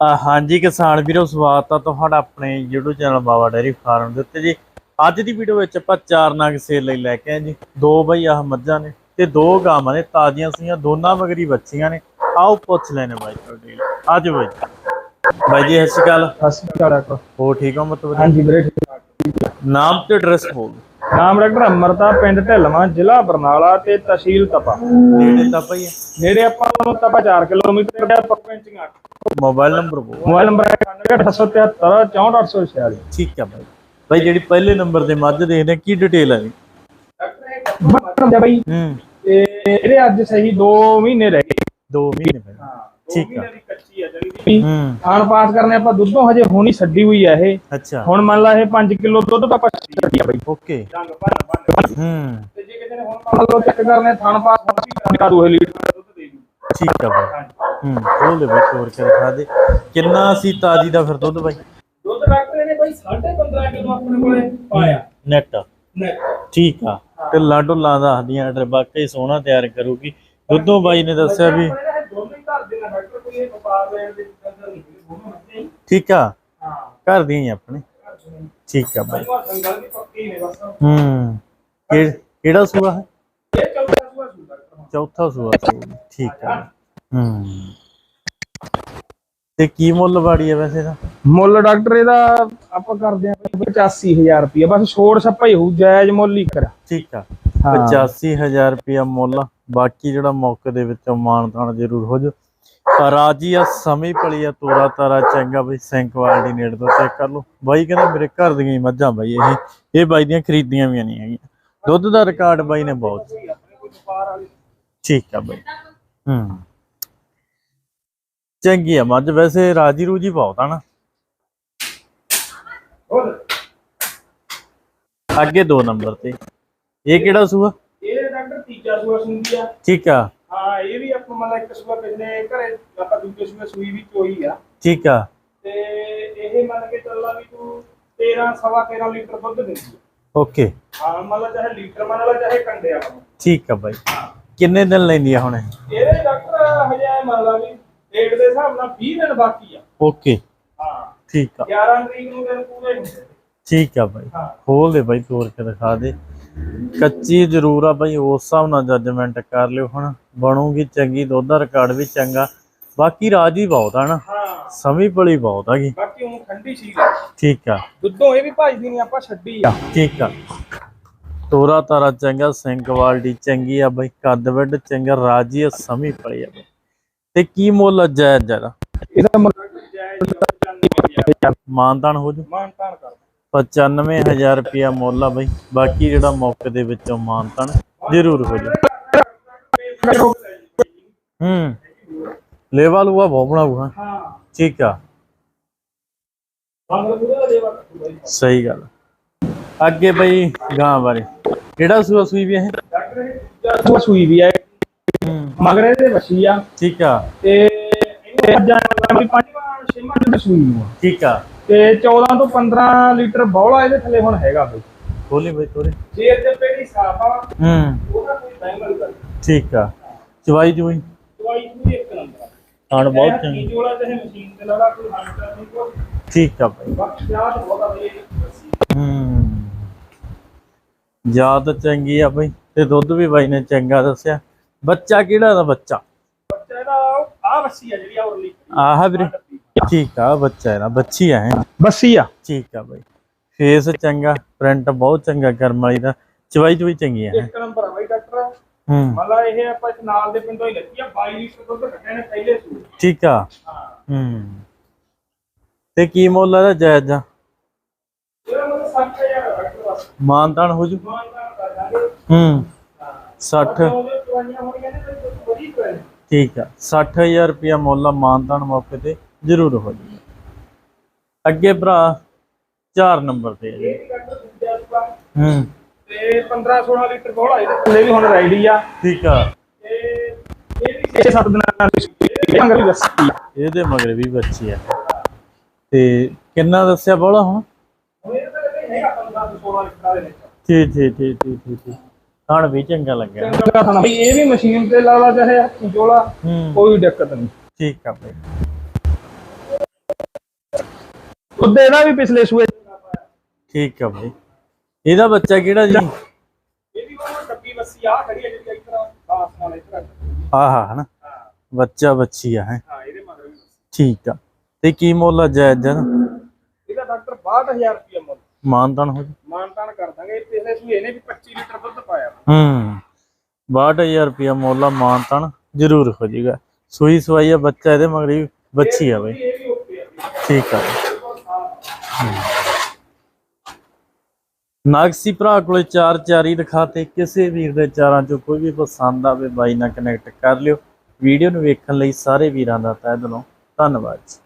ਹਾਂਜੀ ਕਿਸਾਨ ਵੀਰੋ ਸਵਾਗਤ ਆ ਤੁਹਾਡਾ ਆਪਣੇ YouTube channel Baba dairy farm ਦੇ ਉੱਤੇ ਜੀ। ਅੱਜ ਦੀ ਵੀਡੀਓ ਵਿੱਚ ਆਪਾਂ ਚਾਰ ਨਗ ਸੇਲ ਲਈ ਲੈ ਕੇ ਆਏ ਜੀ। ਦੋ ਬਈ ਆਹ ਮੱਝਾਂ ਨੇ ਤੇ ਦੋ ਗਾਵਾਂ ਨੇ ਤਾਜ਼ੀਆਂ ਸੀਆਂ ਦੋਨਾਂ ਮਗਰੀ ਬੱਚੀਆਂ ਨੇ। ਆਓ ਪੁੱਛ ਲੈਣੇ ਬਾਈ ਤੁਹਾਡੇ ਆਜੋ ਬਾਈ ਬਾਈ ਜੀ ਸਤਿ ਸ਼੍ਰੀ ਅਕਾਲ। ਸਤਿ ਸ਼੍ਰੀ ਅਕਾਲ ਡਾਕਟਰ। ਹੋ ਠੀਕ ਹੋ ਮਤਲਬ? ਹਾਂਜੀ ਵੀਰੇ ਠੀਕ। ਨਾਮ ਤੇ ਐਡਰੈਸ ਬੋਲ। ਨਾਮ ਡਾਕਟਰ ਅਮਰਤਾ ਪਿੰਡ ਢਿਲਵਾਂ ਜ਼ਿਲ੍ਹਾ ਬਰਨਾਲਾ ਤੇ ਤਹਿਸੀਲ ਤਪਾ। ਨੇੜੇ ਤਾਂ ਪਈ ਹੈ। ਨੇੜੇ ਆਪਾਂ ਨੂੰ ਤਪਾ 4 ਕਿਲੋਮੀਟਰ ਦੇ ਪਰਪੰਚਿੰਗ 8 ਮੋਬਾਈਲ ਨੰਬਰ ਬੋਲ। ਮੋਬਾਈਲ ਨੰਬਰ ਹੈ 9873 64846 ਠੀਕ ਹੈ ਬਾਈ। ਬਾਈ ਜਿਹੜੀ ਪਹਿਲੇ ਨੰਬਰ ਤੇ ਮੱਝ ਦੇਖਦੇ ਕੀ ਡਿਟੇਲ ਹੈ ਜੀ? ਡਾਕਟਰ ਹੈ ਬਾਈ। ਹੂੰ। ਤੇ ਇਹਦੇ ਅੱਜ ਸਹੀ 2 ਮਹੀਨੇ ਰਹਿ ਗਏ। 2 ਮਹੀਨੇ ਹਾਂ ਠੀਕ। ਦੀ ਕੱਚੀ ਦੀ ਹੂੰ। ਖਾਣ ਪਾਸ ਕਰਨੇ ਆਪਾਂ ਦੁੱਧੋਂ ਹਜੇ ਹੋਣੀ ਛੱਡੀ ਹੋਈ ਆ ਇਹ। ਅੱਛਾ। ਹੁਣ ਮੰਨ ਲਾ ਇਹ 5 ਕਿਲੋ ਦੁੱਧ ਆਪਾਂ ਛੱਡੀ ਆ ਬਾਈ। ਓਕੇ। ਰੰਗ ਭੰਨ ਭੰਨ। ਹੂੰ। ਤੇ ਜੇ ਕਿਸੇ ਨੇ ਹੁਣ ਮੰਨ ਲਓ ਚੈੱਕ ਕਰਨੇ ਥਣ ਪਾਸ ਹੁਣ ਵੀ ਕਰਾ ਦੂ ਇਹ ਲੀਟਰ। ਦਾ ਦੇ ਦੂ ਠੀਕ ਆ ਬਾਈ। ਹੂੰ ਉਹ ਲੈ ਬਾਈ ਤੋੜ ਕੇ ਦਿਖਾ ਦੇ। ਕਿੰਨਾ ਸੀ ਤਾਜੀ ਦਾ ਫਿਰ ਦੁੱਧ ਬਾਈ? ਦੁੱਧ ਡਾਕਟਰ ਨੇ ਬਾਈ 15.5 ਕਿਲੋ ਆਪਣੇ ਕੋਲੇ ਪਾਇਆ। ਨੈਟ। ਨੇ ਠੀਕ ਆ। ਤੇ ਲਾਡੋ ਲਾਦਾ ਹੱਡੀਆਂ ਆਰਡਰ ਵਾਕਈ ਸੋਹਣਾ ਤਿਆਰ ਕਰੂਗੀ। ਦੁੱਧੋਂ ਬਾਈ ਨੇ ਦੱਸਿਆ ਵੀ ਦੇ ਦੇ ਠੀਕ ਆ। ਘਰ ਦੀਆਂ ਹੀ ਆਪਣੇ। ਠੀਕ ਆ ਬਾਈ। ਦੀ ਹੂੰ। ਕਿਹੜਾ ਸੂਆ ਹੈ ਇਹ ਚੌਥਾ ਸੂਆ ਸੂ ਡਾਕਟਰ ਚੌਥਾ ਸੂਆ ਸੂਆ ਠੀਕ ਆ। ਹੂੰ। ਤੇ ਕੀ ਮੁੱਲ ਬਾੜੀ ਹੈ ਵੈਸੇ ਦਾ ਮੁੱਲ ਡਾਕਟਰ ਇਹਦਾ ਆਪਾਂ ਕਰਦੇ ਆਂ 85000 ਰੁਪਏ ਬਸ ਛੋੜ ਛੱਪਾ ਹੀ ਹੋਊ ਜਾਇਜ਼ ਮੁੱਲ ਹੀ ਕਰ। ਠੀਕ ਆ। ਹਾਂ। 85000 ਰੁਪਇਆ ਮੁੱਲ। ਬਾਕੀ ਜਿਹੜਾ ਮੌਕੇ ਦੇ ਵਿੱਚੋਂ ਮਾਨਤਾਨ ਜ਼ਰੂਰ ਹੋ ਜਾ ਰਾਜੀ ਆ ਸਮੀ ਪਲੀ ਆ ਤੋਰਾ ਤਾਰਾ ਚੰਗਾ ਬਈ ਸੈਂਕਵਾਲ ਦੀ ਨੇੜ ਤੋਂ ਚੈੱਕ ਕਰ ਲਓ। ਬਾਈ ਕਹਿੰਦਾ ਮੇਰੇ ਘਰ ਦੀਆਂ ਹੀ ਮੱਝਾਂ ਬਾਈ ਇਹ। ਇਹ ਬਾਈ ਦੀਆਂ ਖਰੀਦੀਆਂ ਵੀ ਨਹੀਂ ਹੈਗੀਆਂ। ਦੁੱਧ ਦਾ ਰਿਕਾਰਡ ਬਾਈ ਨੇ ਬਹੁਤ। ਠੀਕ ਆ ਬਾਈ। ਹੂੰ। ਚੰਗੀ ਆ ਮੱਝ ਵੈਸੇ ਰਾਜੀ ਰੂਜੀ ਬਹੁਤ ਆ ਨਾ। ਅੱਗੇ ਦੋ ਨੰਬਰ ਤੇ। ਇਹ ਕਿਹੜਾ ਸੂਆ? ਇਹ ਡਾਕਟਰ ਤੀਜਾ ਸੂਆ ਸੁਣਦੀ ਆ। ਠੀਕ ਆ। ਹਾਂ ਇਹ ਵੀ ਆਪਾਂ ਮਤਲਬ ਇੱਕ ਸੂਆ ਪਿਛਲੇ ਘਰੇ ਆਪਾਂ ਦੂਜੇ ਸੂਆ ਸੂਈ ਵੀ ਚੋਈ ਆ। ਠੀਕ ਆ। ਤੇ ਇਹ ਮੰਨ ਕੇ ਚੱਲਣਾ ਵੀ ਤੂੰ 13 ਸਵਾ 13 ਲੀਟਰ ਦੁੱਧ ਦਿੰਦੀ ਓਕੇ। ਹਾਂ ਮਤਲਬ ਚਾਹੇ ਲੀਟਰ ਮੰਨ ਲਾ ਚਾਹੇ ਕੰਡੇ ਆ ਠੀਕ ਆ ਬਾਈ। ਕਿੰਨੇ ਦਿਨ ਲੈਂਦੀ ਆ ਹੁਣ ਇਹ? ਇਹਦੇ ਡਾਕਟਰ ਹਜੇ ਐਂ ਮੰਨ ਲਾ ਵੀ ਡੇਟ ਦੇ ਹਿਸਾਬ ਨਾਲ 20 ਦਿਨ ਬਾਕੀ ਆ। ਓਕੇ। ਹਾਂ। ਠੀਕ ਆ। 11 ਤਰੀਕ ਨੂੰ ਦਿਨ ਪੂਰੇ ਹੁੰਦੇ ਠੀਕ ਆ ਬਾਈ। ਹਾਂ। ਖੋਲ ਦੇ ਬਾਈ ਤੋੜ ਕੇ ਦਿਖਾ ਦੇ। ਕੱਚੀ ਜ਼ਰੂਰ ਆ ਬਾਈ ਉਸ ਹਿਸਾਬ ਨਾਲ ਜੱਜਮੈਂਟ ਕਰ ਲਿਓ ਹੁਣ। ਬਣੂਗੀ ਚੰਗੀ ਦੁੱਧ ਦਾ ਰਿਕਾਰਡ ਵੀ ਚੰਗਾ। ਬਾਕੀ ਰਾਜੀ ਬਹੁਤ ਆ ਨਾ। ਹਾਂ। ਸਮੀ ਪਲੀ ਬਹੁਤ ਹੈਗੀ ਬਾਕੀ ਉਹ ਠੰਡੀ ਸੀ ਆ। ਠੀਕ ਆ। ਦੁੱਧੋਂ ਇਹ ਵੀ ਭਜਦੀ ਨਹੀਂ ਆਪਾਂ ਛੱਡੀ ਆ। ਠੀਕ ਆ। ਤੋਰਾ ਤਾਰਾ ਚੰਗਾ ਸਿੰਘ ਕੁਆਲਿਟੀ ਚੰਗੀ ਆ ਬਾਈ ਕੱਦ ਵੱਡ ਚੰਗਾ ਰਾਜੀ ਆ ਸਮੀ ਪਲੀ ਆ ਬਾਈ। ਤੇ ਕੀ ਮੁੱਲ ਜਾਇਜ਼ ਜਰਾ ਇਹਦਾ ਮਾਨਤਾਨ ਹੋ ਜੂ? ਮਾਨ ਤਾਨ ਕਰ 95000 ਰੁਪਿਆ ਮੁੱਲ ਆ ਬਾਈ। ਬਾਕੀ ਜਿਹੜਾ ਮੌਕੇ ਦੇ ਵਿੱਚੋਂ ਮਾਨਤਾਨ ਜ਼ਰੂਰ ਹੋ ਜੂ। ਹੂੰ। ਲੈਵਲ ਹੁਆ ਬਹੁਤ ਬਣਾਊਗਾ। ਹਾਂ। ਠੀਕ ਆ। ਸਹੀ ਗੱਲ ਅੱਗੇ ਬਈ ਗਾਂ ਬਾਰੇ। ਕਿਹੜਾ ਸੂਆ ਸੂਈ ਵੀ ਇਹ ਡਾਕਟਰ ਇਹ ਦੂਜਾ ਸੂਈ ਵੀ ਹੂੰ। ਮਗਰ ਇਹਦੇ ਵਸੀ ਆ। ਠੀਕ ਆ। ਤੇ ਇਹਨੇ ਅੱਜ ਵੀ ਪੰਜਵਾਂ ਛੇਵਾਂ ਦਿਨ ਸੂਈ ਨੂੰ ਆ। ਠੀਕ ਆ। ਤੇ 14 ਤੋਂ 15 ਲੀਟਰ ਬੌਲਾ ਇਹਦੇ ਥੱਲੇ ਹੁਣ ਹੈਗਾ ਬਈ। ਖੋਲੀ ਬਈ ਤੋਰੇ ਜੇਰ ਦੇ ਪੇੜੀ ਸਾਫ਼ ਆ ਹੂੰ। ਉਹਦਾ ਕੋਈ ਬੈਂਗਲ ਕਰ ਠੀਕ ਆ। ਚਵਾਈ ਚੁਈ ਦਵਾਈ ਪੂਰੀ ਇੱਕ ਨੰਬਰ ਖਾਣ ਬਹੁਤ ਚੰਗੀ। ਜੋੜਾ ਚਾਹੇ ਮਸ਼ੀਨ ਤੇ ਲਾਲਾ ਕੋਈ ਹੰਟਰ ਨਹੀਂ ਕੋਈ। ਠੀਕ ਆ ਬਈ। ਪਿਆਰ ਬਹੁਤ ਆ ਬਈ ਹੂੰ। ਯਾਦ ਚੰਗੀ ਆ ਬਈ ਤੇ ਦੁੱਧ ਵੀ ਬਾਈ ਨੇ ਚੰਗਾ ਦੱਸਿਆ। ਬੱਚਾ ਕਿਹੜਾ ਦਾ ਬੱਚਾ? ਬੱਚਾ ਇਹਦਾ ਆ ਬੱਸੀ ਆ ਜਿਹੜੀ ਆ ਉਰਲੀ। ਆਹ ਵੀਰੇ। ਠੀਕ ਆ ਬੱਚਾ ਇਹਦਾ ਬੱਚੀ ਆ ਹੈ ਬੱਸੀ ਆ। ਠੀਕ ਆ ਬਾਈ। ਫੇਸ ਚੰਗਾ ਪ੍ਰਿੰਟ ਬਹੁਤ ਚੰਗਾ ਕਰਮ ਵਾਲੀ ਦਾ ਚਵਾਈ ਚਵਾਈ ਚੰਗੀ ਆ ਹੈਂ। ਇੱਕ ਨੰਬਰ ਆ ਬਈ ਡਾਕਟਰ ਹੂੰ। ਮਤਲਬ ਇਹ ਆਪਾਂ ਇਸ ਨਾਲ ਦੇ ਪਿੰਡੋਂ ਹੀ ਲੱਗੀ ਆ 22 ਲੀਟਰ ਦੁੱਧ ਕੱਢੇ ਨੇ ਪਹਿਲੇ ਸੂਰ ਠੀਕ ਆ। ਹਾਂ। ਹੂੰ। ਤੇ ਕੀ ਮੁੱਲ ਇਹਦਾ ਜਾਇਜ਼ ਆ ਇਹਦਾ ਮਤਲਬ 60000 ਆ ਡਾਕਟਰ ਬਸ ਮਾਨਤਾਨ ਹੋ ਜੂ। ਹੂੰ। ਹਾਂ 60 ਉਹਦੇ ਦਵਾਈਆਂ ਹੋਣੀਆਂ ਨੇ ਤੇ ਦੁੱਧ ਵਧੀ ਪਏ ਨੇ ਠੀਕ ਆ 60000 ਰੁਪਿਆ ਮੁੱਲ ਮਾਨਤਾਨ ਮੌਕੇ ਤੇ ਜ਼ਰੂਰ ਹੋ ਜੂ। ਅੱਗੇ ਭਰਾ 4 ਨੰਬਰ ਤੇ ਆ ਜੀ। ਹੂੰ। ਤੇ 15 16 ਲੀਟਰ ਬੋਲਾ ਇਹਦੇ ਥੱਲੇ ਵੀ ਹੁਣ ਰੈਡੀ ਆ। ਠੀਕ ਆ। ਤੇ ਇਹ ਵੀ 6-7 ਦਿਨਾਂ ਦੀ ਸੂਈ ਅੰਗਲੀ ਦੱਸੀ ਇਹਦੇ ਮਗਰ ਵੀ ਬੱਚੀ ਆ। ਤੇ ਕਿੰਨਾ ਦੱਸਿਆ ਬੋਲਾ ਹੁਣ? 15 ਤੋਂ 16 ਲੀਟਰ ਦੇ ਵਿੱਚ ਠੀਕ ਠੀਕ ਠੀਕ ਠੀਕ ਠੀਕ ਠੀਕ ਖਾਣ ਵੀ ਚੰਗਾ ਲੱਗਿਆ। ਚੰਗਾ ਥਾਣਾ। ਬਈ ਇਹ ਵੀ ਮਸ਼ੀਨ ਤੇ ਲਾ ਲਾ ਚਾਹੇ ਹੱਥੀ ਜੋਲਾ ਕੋਈ ਦਿੱਕਤ ਨਹੀਂ। ਠੀਕ ਆ ਬਈ। ਦੁੱਧ ਇਹਦਾ ਵੀ ਪਿਛਲੇ ਸੂਏ ਠੀਕ ਆ ਬਾਈ। ਇਹਦਾ ਬੱਚਾ ਕਿਹੜਾ ਜੀ? ਇਹਦੀ ਉਹ ਡੱਬੀ ਬੱਸੀ ਆ ਖੜੀ ਹੈ ਜਿਹੜੀ ਇਸ ਤਰ੍ਹਾਂ ਖਾਸ ਨਾਲ ਇਸ ਤਰ੍ਹਾਂ ਆਹਾ ਹਨਾ? ਬੱਚਾ ਬੱਚੀ ਆ ਹੈ? ਹਾਂ ਇਹਦੇ ਮਗਰ ਵੀ ਠੀਕ ਆ। ਤੇ ਕੀ ਮੁੱਲ ਆ ਜਾਇਜ਼ ਜਨ ਇਹਦਾ ਡਾਕਟਰ 62000 ਰੁਪਏ ਮੁੱਲ। ਮਾਨਤਨ ਹੋ ਜੀ ਮਾਨਤਾਨ ਕਰ ਦਾਂਗੇ। ਪਿਛਲੇ ਸੂਏ ਇਹਨੇ ਵੀ 25 ਲੀਟਰ ਦੁੱਧ ਪਾਇਆ। ਹੂੰ। 62000 ਰੁਪਇਆ ਮੁੱਲ ਮਾਨਤਨ। ਜ਼ਰੂਰ ਹੋ ਜਾਏਗਾ। ਸੂਈ ਸਵਾਈ ਆ ਬੱਚਾ ਇਹਦੇ ਮਗਰ ਹੀ ਬੱਚੀ ਆ ਬਈ। ਇਹ ਵੀ ਓਕੇ ਆ। ਠੀਕ ਆ। ਨਾਗਸੀ ਭਰਾ ਕੋਲੇ ਚਾਰ ਚਾਰੀ ਦਿਖਾਤੇ। ਕਿਸੇ ਵੀਰ ਦੇ ਚਾਰਾਂ ਚੋਂ ਕੋਈ ਵੀ ਪਸੰਦ ਆਵੇ ਬਾਈ ਨਾਲ ਕਨੈਕਟ ਕਰ ਲਿਓ। ਵੀਡੀਓ ਨੂੰ ਵੇਖਣ ਲਈ ਸਾਰੇ ਵੀਰਾਂ ਦਾ ਤਹਿ ਦਿਲੋਂ ਧੰਨਵਾਦ ਜੀ।